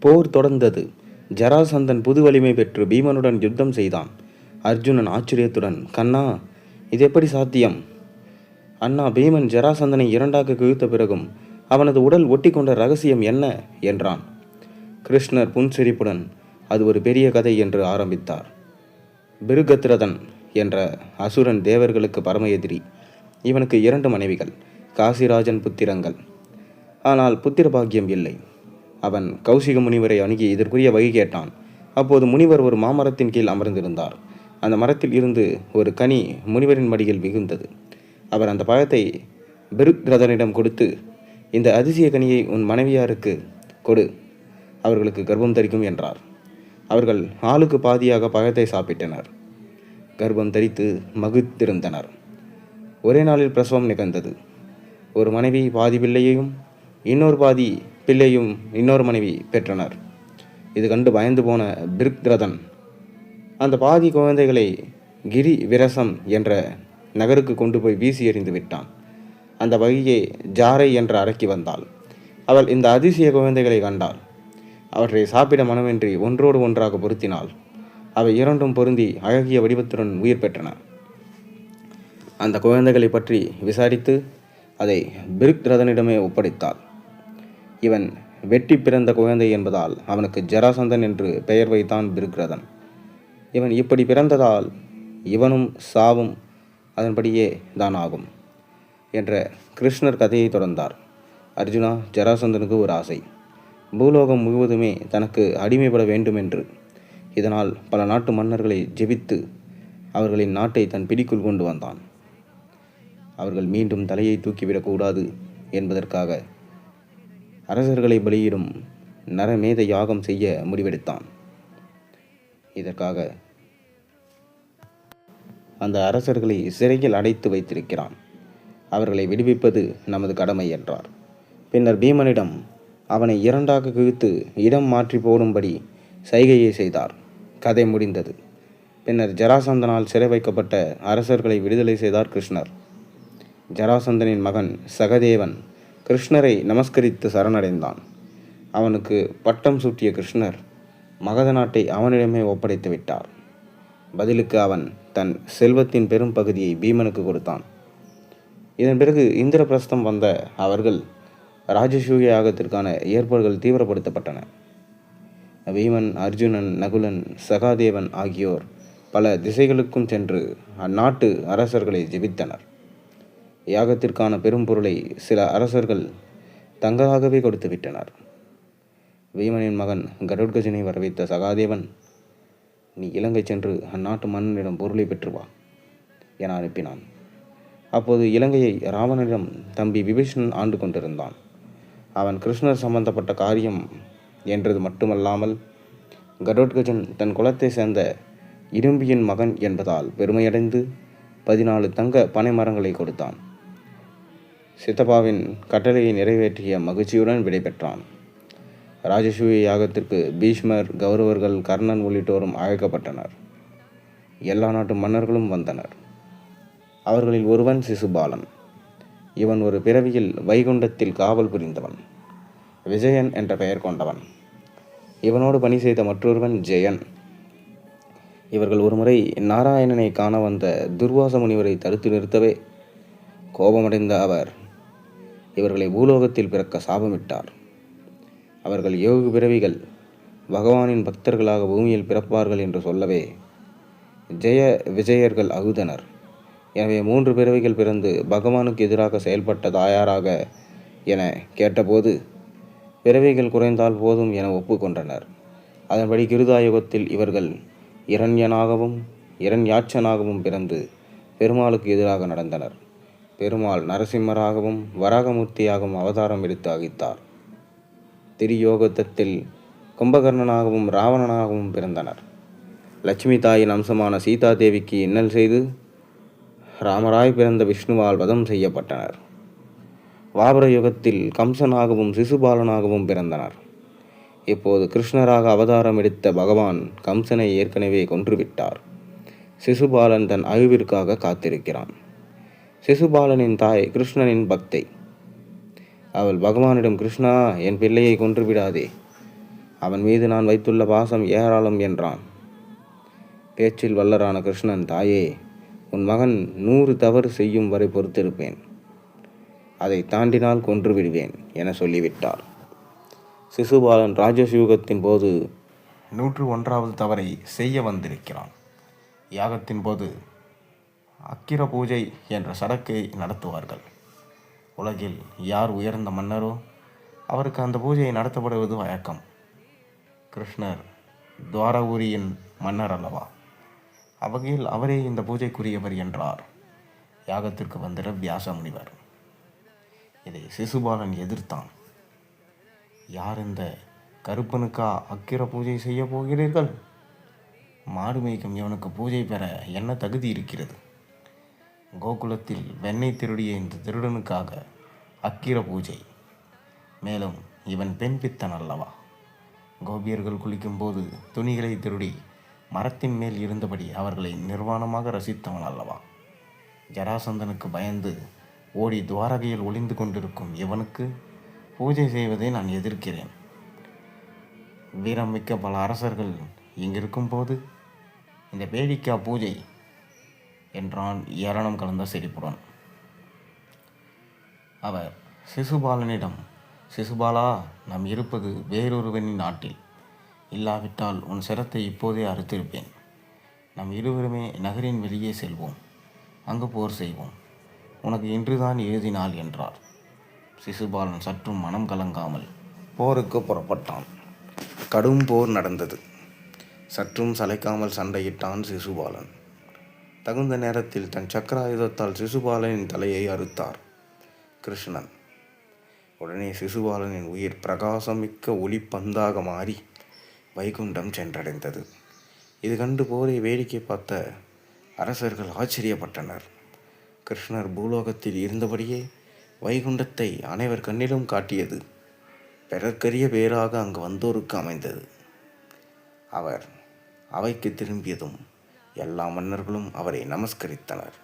போர் தொடர்ந்தது. ஜராசந்தன் புது வலிமை பெற்று பீமனுடன் யுத்தம் செய்தான். அர்ஜுனன் ஆச்சரியத்துடன் கண்ணா இது எப்படி சாத்தியம்? அண்ணா பீமன் ஜராசந்தனை இரண்டாக கிழித்த பிறகும் அவனது உடல் ஒட்டி கொண்ட ரகசியம் என்ன? என்றான். கிருஷ்ணர் புன்சிரிப்புடன் அது ஒரு பெரிய கதை என்று ஆரம்பித்தார். பிருகத்ரதன் என்ற அசுரன் தேவர்களுக்கு பரம எதிரி இவனுக்கு இரண்டு மனைவிகள் காசிராஜன் புத்திரங்கள். ஆனால் புத்திர பாக்கியம் இல்லை. அவன் கௌசிக முனிவரை அணுகி இதற்குரிய வகை கேட்டான். அப்போது முனிவர் ஒரு மாமரத்தின் கீழ் அமர்ந்திருந்தார். அந்த மரத்தில் இருந்து ஒரு கனி முனிவரின் மடியில் மிகுந்தது. அவர் அந்த பழத்தை பிருக்ரதனிடம் கொடுத்து இந்த அதிசய கனியை உன் மனைவியாருக்கு கொடு. அவர்களுக்கு கர்ப்பம் தரிக்கும் என்றார். அவர்கள் ஆளுக்கு பாதியாக பழத்தை சாப்பிட்டனர். கர்ப்பம் தரித்து மகிழ்ந்திருந்தனர். ஒரே நாளில் பிரசவம் நிகழ்ந்தது. ஒரு மனைவி பாதி பிள்ளையையும் இன்னொரு பாதி பிள்ளையும் இன்னொரு மனைவி பெற்றனர். இது கண்டு பயந்து போன பிருக்ரதன் அந்த பாதி குழந்தைகளை கிரி விரசம் என்ற நகருக்கு கொண்டு போய் வீசி எறிந்து விட்டான். அந்த வகையை ஜாரை என்ற அறைக்கு வந்தாள். அவள் இந்த அதிசய குழந்தைகளை கண்டாள். அவற்றை சாப்பிட மனமின்றி ஒன்றோடு ஒன்றாக பொருத்தினாள். அவை இரண்டும் பொருந்தி அழகிய வடிவத்துடன் உயிர் பெற்றன. அந்த குழந்தைகளை பற்றி விசாரித்து அதை பிருக்ரதனிடமே ஒப்படைத்தாள். இவன் வெட்டி பிறந்த குழந்தை என்பதால் அவனுக்கு ஜராசந்தன் என்று பெயர் வைத்தான் பிருக்ரதன் இவன் இப்படி பிறந்ததால் இவனும் சாவும் அதன்படியே தான் ஆகும் என்ற கிருஷ்ணர் கதையை தொடர்ந்தார். அர்ஜுனா ஜராசந்தனுக்கு ஒரு ஆசை. பூலோகம் முழுவதுமே தனக்கு அடிமைப்பட வேண்டும் என்று இதனால் பல நாட்டு மன்னர்களை ஜெபித்து அவர்களின் நாட்டை தன் பிடிக்குள் கொண்டு வந்தான். அவர்கள் மீண்டும் தலையை தூக்கிவிடக்கூடாது என்பதற்காக அரசர்களை பலியிடும் நரமேத யாகம் செய்ய முடிவெடுத்தான். இதற்காக அந்த அரசர்களை சிறையில் அடைத்து வைத்திருக்கிறான். அவர்களை விடுவிப்பது நமது கடமை என்றார். பின்னர் பீமனிடம் அவனை இரண்டாக கிழித்து இடம் மாற்றி போடும்படி சைகையை செய்தார். கதை முடிந்தது. பின்னர் ஜராசந்தனால் சிறை வைக்கப்பட்ட அரசர்களை விடுதலை செய்தார் கிருஷ்ணர். ஜராசந்தனின் மகன் சகதேவன் கிருஷ்ணரை நமஸ்கரித்து சரணடைந்தான். அவனுக்கு பட்டம் சூட்டிய கிருஷ்ணர் மகத நாட்டை அவனிடமே ஒப்படைத்து விட்டார். பதிலுக்கு அவன் தன் செல்வத்தின் பெரும் பகுதியை பீமனுக்கு கொடுத்தான். இதன் பிறகு இந்திரபிரஸ்தம் வந்த அவர்கள் ராஜசூய யாகத்திற்கான ஏற்பாடுகள் தீவிரப்படுத்தப்பட்டன. பீமன் அர்ஜுனன் நகுலன் சகாதேவன் ஆகியோர் பல திசைகளுக்கும் சென்று அந்நாட்டு அரசர்களை ஜெபித்தனர். யாகத்திற்கான பெரும் பொருளை சில அரசர்கள் தங்களாகவே கொடுத்து விட்டனர். வீமனின் மகன் கருட்கஜனை வரவைத்த சகாதேவன் நீ இலங்கை சென்று அந்நாட்டு மன்னனிடம் பொருளை பெற்று வா என அனுப்பினான். அப்போது இலங்கையை ராவணனிடம் தம்பி விபீஷணன் ஆண்டு கொண்டிருந்தான். அவன் கிருஷ்ணர் சம்பந்தப்பட்ட காரியம் என்றது மட்டுமல்லாமல் கடோட்கஜன் தன் குலத்தை சேர்ந்த இரும்பியின் மகன் என்பதால் பெருமையடைந்து பதினாலு தங்க பனைமரங்களை கொடுத்தான். சித்தப்பாவின் கட்டளையை நிறைவேற்றிய மகிழ்ச்சியுடன் விடைபெற்றான். ராஜசூய யாகத்திற்கு பீஷ்மர் கௌரவர்கள் கர்ணன் உள்ளிட்டோரும் அழைக்கப்பட்டனர். எல்லா நாட்டு மன்னர்களும் வந்தனர். அவர்களில் ஒருவன் சிசுபாலன். இவன் ஒரு பிறவியில் வைகுண்டத்தில் காவல் புரிந்தவன். விஜயன் என்ற பெயர் கொண்டவன். இவனோடு பணி செய்த மற்றொருவன் ஜெயன். இவர்கள் ஒருமுறை நாராயணனை காண வந்த துர்வாச முனிவரை தடுத்து நிறுத்தவே கோபமடைந்த அவர் இவர்களை பூலோகத்தில் பிறக்க சாபமிட்டார். அவர்கள் யோக பிறவிகள் பகவானின் பக்தர்களாக பூமியில் பிறப்பார்கள் என்று சொல்லவே ஜெய விஜயர்கள் அகுதனர். எனவே மூன்று பிறவிகள் பிறந்து பகவானுக்கு எதிராக செயல்பட்ட தாயாராக என கேட்டபோது பிறவிகள் குறைந்தால் போதும் என ஒப்புக்கொண்டனர். அதன்படி கிருதாயுகத்தில் இவர்கள் இரண்யனாகவும் இரண்யாட்சனாகவும் பிறந்து பெருமாளுக்கு எதிராக நடந்தனர். பெருமாள் நரசிம்மராகவும் வராகமூர்த்தியாகவும் அவதாரம் எடுத்து அகித்தார். திரியோகத்தத்தில் கும்பகர்ணனாகவும் ராவணனாகவும் பிறந்தனர். லட்சுமி தாயின் அம்சமான சீதா தேவிக்கு இன்னல் செய்து ராமராய் பிறந்த விஷ்ணுவால் வதம் செய்யப்பட்டனர். வாபர யுகத்தில் கம்சனாகவும் சிசுபாலனாகவும் பிறந்தனர். இப்போது கிருஷ்ணராக அவதாரம் எடுத்த பகவான் கம்சனை ஏற்கனவே கொன்றுவிட்டார் சிசுபாலன் தன் அழிவிற்காக காத்திருக்கிறான். சிசுபாலனின் தாய் கிருஷ்ணனின் பக்தை. அவள் பகவானிடம் கிருஷ்ணா என் பிள்ளையை கொன்று விடாதே அவன் மீது நான் வைத்துள்ள பாசம் ஏராளம் என்றான். பேச்சில் வல்லரான கிருஷ்ணன் தாயே உன் மகன் நூறு தவறு செய்யும் வரை பொறுத்திருப்பேன். அதை தாண்டினால் கொன்று விடுவேன் என சொல்லிவிட்டார் சிசுபாலன் ராஜசூகத்தின் போது நூற்று ஒன்றாவது தவறை செய்ய வந்திருக்கிறான். யாகத்தின் போது அக்கிர பூஜை என்ற சடக்கை நடத்துவார்கள். உலகில் யார் உயர்ந்த மன்னரோ அவருக்கு அந்த பூஜை நடத்தப்படுவது வழக்கம். கிருஷ்ணர் துவாரபுரியின் மன்னர் அல்லவா? அவ்வகையில் அவரே இந்த பூஜைக்குரியவர் என்றார். யாகத்திற்கு வந்திட வியாச முனிவர் இதை சிசுபாலன் எதிர்த்தான். யார் இந்த கருப்பனுக்கா அக்கிர பூஜை செய்ய போகிறீர்கள்? மாடு மேய்க்கும் இவனுக்கு பூஜை பெற என்ன தகுதி இருக்கிறது? கோகுலத்தில் வெண்ணெய் திருடிய இந்த திருடனுக்காக அக்கிர பூஜை. மேலும் இவன் பெண் பித்தன் அல்லவா? கோபியர்கள் குளிக்கும்போது துணிகளை திருடி மரத்தின் மேல் இருந்தபடி அவர்களை நிர்வாணமாக ரசித்தவன் அல்லவா? ஜராசந்தனுக்கு பயந்து ஓடி துவாரகையில் ஒளிந்து கொண்டிருக்கும் இவனுக்கு பூஜை செய்வதை நான் எதிர்க்கிறேன். வீரம் மிக்க பல அரசர்கள் இங்கிருக்கும்போது இந்த பேடிக்கா பூஜை என்றான் ஏளனம் கலந்த சிரிப்புடன் அவர் சிசுபாலனிடம் சிசுபாலா நாம் இருப்பது வேறொருவனின் நாட்டில். இல்லாவிட்டால் உன் சிரத்தை இப்போதே அறுத்திருப்பேன். நாம் இருவருமே நகரின் வெளியே செல்வோம். அங்கு போர் செய்வோம். உனக்கு இன்றுதான் எழுதினாள் என்றார். சிசுபாலன் சற்றும் மனம் கலங்காமல் போருக்கு புறப்பட்டான். கடும் போர் நடந்தது. சற்றும் சளைக்காமல் சண்டையிட்டான் சிசுபாலன். தகுந்த நேரத்தில் தன் சக்கராயுதத்தால் சிசுபாலனின் தலையை அறுத்தார் கிருஷ்ணன். உடனே சிசுபாலனின் உயிர் பிரகாசமிக்க ஒளிப்பந்தாக மாறி வைகுண்டம் சென்றடைந்தது. இது கண்டு போரை வேடிக்கை பார்த்த அரசர்கள் ஆச்சரியப்பட்டனர். கிருஷ்ணர் பூலோகத்தில் இருந்தபடியே வைகுண்டத்தை அனைவர் கண்ணிலும் காட்டியது பிறர்க்கரிய பேராக அங்கு வந்தோருக்கு அமைந்தது. அவர் அவைக்கு திரும்பியதும் எல்லா மன்னர்களும் அவரை நமஸ்கரித்தனர்.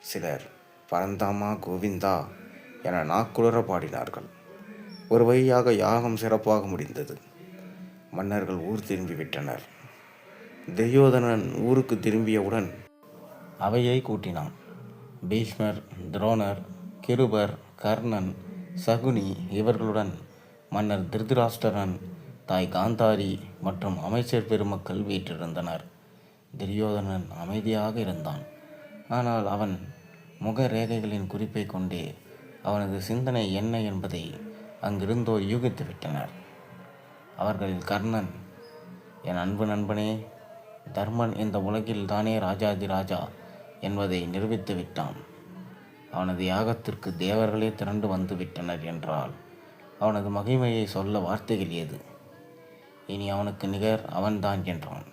சிலர் பரந்தாமா கோவிந்தா என நாக்குளர பாடினார்கள். ஒரு வழியாக யாகம் சிறப்பாக முடிந்தது. மன்னர்கள் ஊர் திரும்பிவிட்டனர். துரியோதனன் ஊருக்கு திரும்பியவுடன் அவையை கூட்டினான். பீஷ்மர் துரோணர் கிருபர் கர்ணன் சகுனி இவர்களுடன் மன்னர் திருதராஷ்டிரன் தாய் காந்தாரி மற்றும் அமைச்சர் பெருமக்கள் வீற்றிருந்தனர். துரியோதனன் அமைதியாக இருந்தான். ஆனால் அவன் முக ரேகைகளின் குறிப்பை கொண்டே அவனது சிந்தனை என்ன என்பதை அங்கிருந்தோர் யூகித்து விட்டனர். அவர்களில் கர்ணன் என் அன்பு நண்பனே தர்மன் இந்த உலகில் தானே ராஜாதி ராஜா என்பதை நிரூபித்து விட்டான். அவனது யாகத்திற்கு தேவர்களே திரண்டு வந்து விட்டனர் என்றால் அவனது மகிமையை சொல்ல வார்த்தைகள் ஏது? இனி அவனுக்கு நிகர் அவன்தான் என்றான்.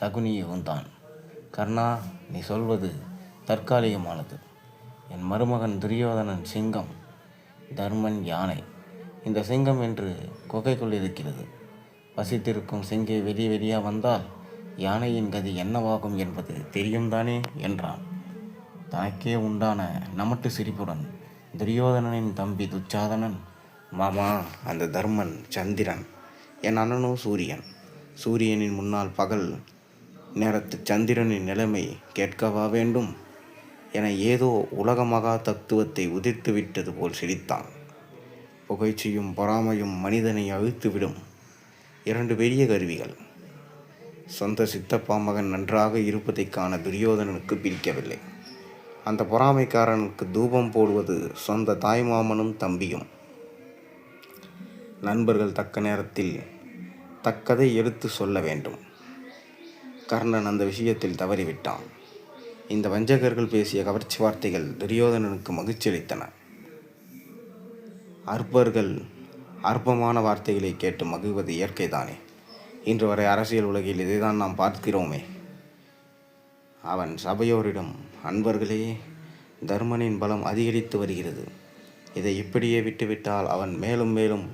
சகுனியுந்தான் கர்ணா நீ சொல்வது தற்காலிகமானது. என் மருமகன் துரியோதனன் சிங்கம் தர்மன் யானை. இந்த சிங்கம் என்று குகைக்குள் இருக்கிறது. வசித்திருக்கும் சிங்கை வெளியே வெளியாக வந்தால் யானையின் கதி என்னவாகும் என்பது தெரியும் தானே என்றான். தனக்கே உண்டான நமட்டு சிரிப்புடன் துரியோதனனின் தம்பி துச்சாதனன் மாமா அந்த தர்மன் சந்திரன் என் அண்ணனோ சூரியன். சூரியனின் முன்னால் பகல் நேரத்து சந்திரனின் நிலைமை கேட்கவா வேண்டும்? என ஏதோ உலக மகா தத்துவத்தை உதிர்த்து விட்டது போல் சிரித்தான். புகைச்சியும் பொறாமையும் மனிதனை அழுத்துவிடும். இரண்டு பெரிய கருவிகள். சொந்த சித்தப்பா மகன் நன்றாக இருப்பதைக்கான துரியோதனனுக்கு பிடிக்கவில்லை. அந்த பொறாமைக்காரனுக்கு தூபம் போடுவது சொந்த தாய்மாமனும் தம்பியும். நண்பர்கள் தக்க நேரத்தில் தக்கதை எடுத்து சொல்ல வேண்டும். கர்ணன் அந்த விஷயத்தில் தவறிவிட்டான். இந்த வஞ்சகர்கள் பேசிய கவர்ச்சி வார்த்தைகள் துரியோதனனுக்கு மகிழ்ச்சி அளித்தன அற்பர்கள் அற்பமான வார்த்தைகளை கேட்டு மகிழ்வது இயற்கைதானே? இன்று வரை அரசியல் உலகில் இதைதான் நாம் பார்க்கிறோமே. அவன் சபையோரிடம் அன்பர்களே தர்மனின் பலம் அதிகரித்து வருகிறது. இதை இப்படியே விட்டுவிட்டால் அவன் மேலும் மேலும்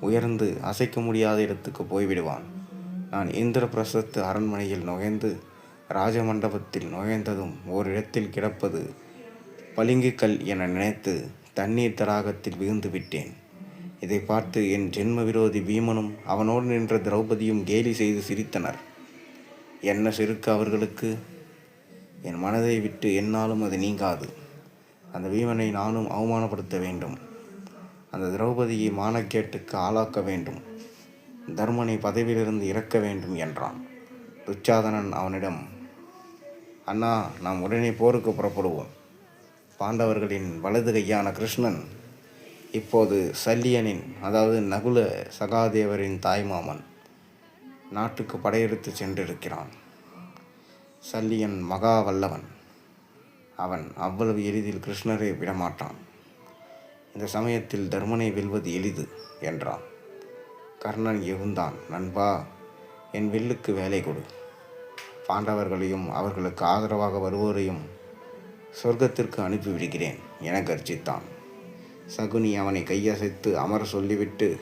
உயர்ந்து அசைக்க முடியாத இடத்துக்கு போய்விடுவான். நான் இந்திரபிரசத்து அரண்மனையில் நுழைந்து ராஜமண்டபத்தில் நுழைந்ததும் ஓரிடத்தில் கிடப்பது பளிங்கு கல் என நினைத்து தண்ணீர் தடாகத்தில் விழுந்து விட்டேன். இதை பார்த்து என் ஜென்ம விரோதி பீமனும் அவனோடு நின்ற திரௌபதியும் கேலி செய்து சிரித்தனர். என்ன செருக்கு அவர்களுக்கு? என் மனதை விட்டு என்னாலும் அது நீங்காது. அந்த பீமனை நானும் அவமானப்படுத்த வேண்டும். அந்த திரௌபதியை மானக்கேட்டுக்கு ஆளாக்க வேண்டும். தர்மனை பதவியிலிருந்து இறக்க வேண்டும் என்றான். துச்சாதனன் அவனிடம் அண்ணா நாம் உடனே போருக்கு புறப்படுவோம். பாண்டவர்களின் வலது கையான கிருஷ்ணன் இப்போது சல்லியனின் அதாவது நகுல சகாதேவரின் தாய்மாமன் நாட்டுக்கு படையெடுத்து சென்றிருக்கிறான். சல்லியன் மகா வல்லவன். அவன் அவ்வளவு எளிதில் கிருஷ்ணரை விடமாட்டான். இந்த சமயத்தில் தர்மனை வெல்வது எளிது என்றான். கர்ணன் இருந்தான். நண்பா என் வில்லுக்கு வேலை கொடு. பாண்டவர்களையும் அவர்களுக்கு ஆதரவாக வருவோரையும் சொர்க்கத்திற்கு அனுப்பிவிடுகிறேன் என கர்ஜித்தான். சகுனி அவனை கையசைத்து அமர சொல்லிவிட்டு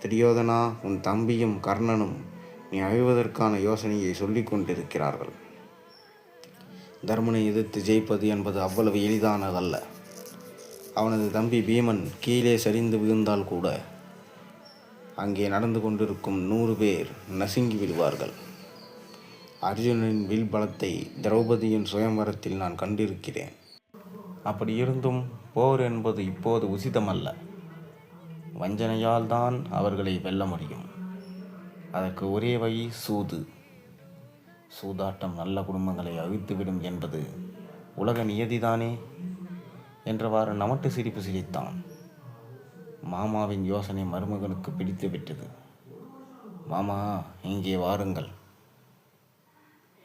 துரியோதனா உன் தம்பியும் கர்ணனும் நீ அழிவதற்கான யோசனையை சொல்லிக் கொண்டிருக்கிறார்கள். தர்மனை எதிர்த்து ஜெயிப்பது என்பது அவ்வளவு எளிதானதல்ல. அவனது தம்பி பீமன் கீழே சரிந்து விழுந்தால் கூட அங்கே நடந்து கொண்டிருக்கும் நூறு பேர் நசுங்கி விடுவார்கள். அர்ஜுனனின் வில்பலத்தை திரௌபதியின் சுயம்பரத்தில் நான் கண்டிருக்கிறேன். அப்படி இருந்தும் போர் என்பது இப்போது உசிதமல்ல. வஞ்சனையால் தான் அவர்களை வெல்ல முடியும். அதற்கு ஒரே வழி சூது. சூதாட்டம் நல்ல குடும்பங்களை அழித்துவிடும் என்பது உலக நியதிதானே? என்றவாறு நமட்டு சிரிப்பு சிரித்தான். மாமாவின் யோசனை மருமகனுக்கு பிடித்து விட்டது. மாமா இங்கே வாருங்கள்.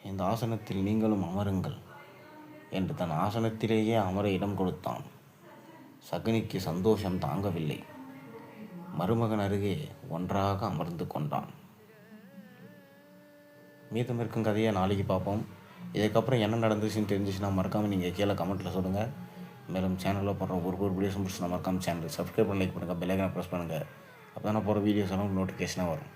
இந்த ஆசனத்தில் நீங்களும் அமருங்கள் என்று தன் ஆசனத்திலேயே அமர இடம் கொடுத்தான். சகுனிக்கு சந்தோஷம் தாங்கவில்லை. மருமகன் அருகே ஒன்றாக அமர்ந்து கொண்டான். மீதம் இருக்கும் கதையை நாளைக்கு பார்ப்போம். இதுக்கப்புறம் என்ன நடந்துச்சுன்னு தெரிஞ்சிச்சுன்னா மறக்காமல் நீங்கள் கீழே கமெண்ட்டில் சொல்லுங்கள் மேலும் சேனலில் போடுற ஒரு ஒரு வீடியோஸும் பிடிச்சி நம்ம இருக்காமல் சேனல் சப்ஸ்கிரைப் பண்ணி லைக் பண்ணுங்கள் பெல்லைக்கனை ப்ரெஸ் பண்ணுங்கள் அப்போ தான் போகிற வீடியோஸ் எல்லாம் நோட்டிஃபிகேஷனாக வரும்.